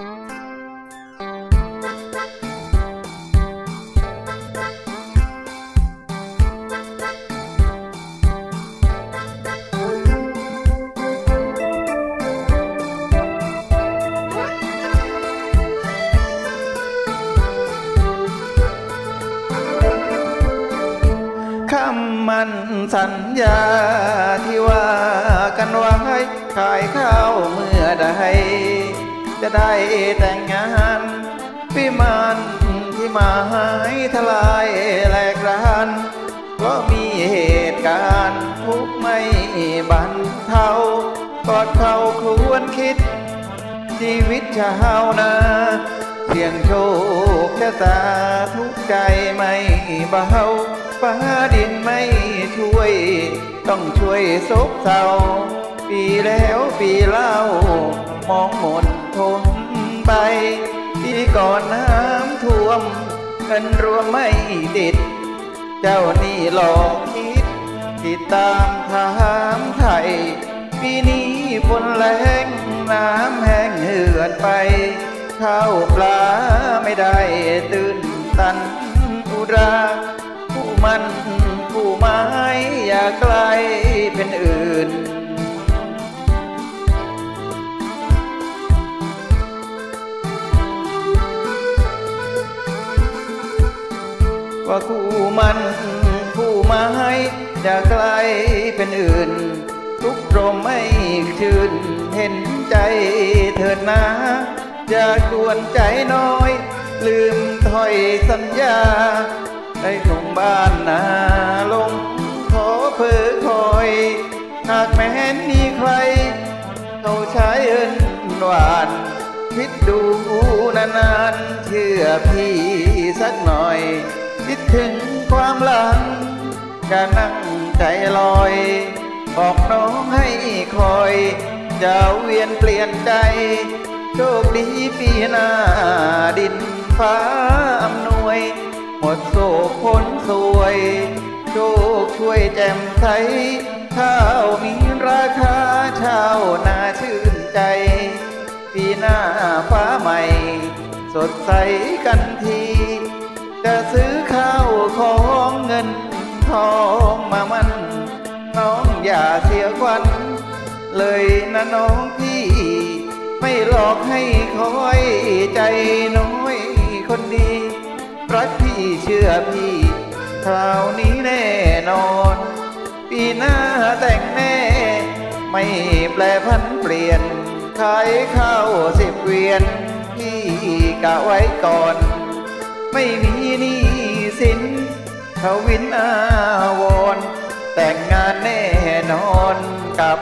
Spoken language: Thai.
คำมันสัญญาที่ว่ากันไว้ขายข้าวเมื่อใด จะได้แต่งงานวิมานที่มาหายทลายแหลกรานเพราะมีเหตุการณ์ทุกไม่บันเทากอดเขาควรคิด ชีวิตชาวนาเสี่ยงโชคชะตาทุกใจไม่เบาฟ้าดินไม่ช่วย ต้องช่วยซบเศร้า ปีแล้วปีเล่ามองหมดทมไปปีก่อนน้ำท่วมเงินรวมไม่ติด เจ้านี่หลอกคิด ติดตามถามไทยปีนี้ฝนแรงน้ำแห้งเหือดไป ข้าวปลาไม่ได้ตื่นตันอุรา ว่าคู่มันคู่ไม้อย่าไกลเป็นอื่น ทุกโรมไม่ชื่นเห็นใจเถิดนะอย่ากวนใจน้อย ลืมถอยสัญญา ได้ทงบ้านนาลง ขอเพื่อคอย หากแม้นมีใคร เขาใช้เอินหวานคิดดูนานๆเชื่อพี่สักหน่อย คิดถึงความหลังจะนั่งใจลอย บอกน้องให้คอย จะเวียนเปลี่ยนใจโชคดีปีหน้าดินฟ้าอำนวย หมดโศกพ้นสวย โชคช่วยแจ่มใสข้าวมีราคาชาวนาชื่นใจ ปีหน้าฟ้าใหม่ สดใสกันที จะซื้อข้าวของเงินทองมามัน น้องอย่าเสียควันเลยนะน้องพี่ ไม่หลอกให้คอยใจน้อยคนดีรักพี่เชื่อพี่คราวนี้แน่นอน ปีหน้าแต่งแน่ ไม่แปลพันเปลี่ยนขายข้าวสิบเวียน พี่กะไว้ก่อน ไม่มีหนี้สินทวินอาวรแต่งงานแน่นอนกับ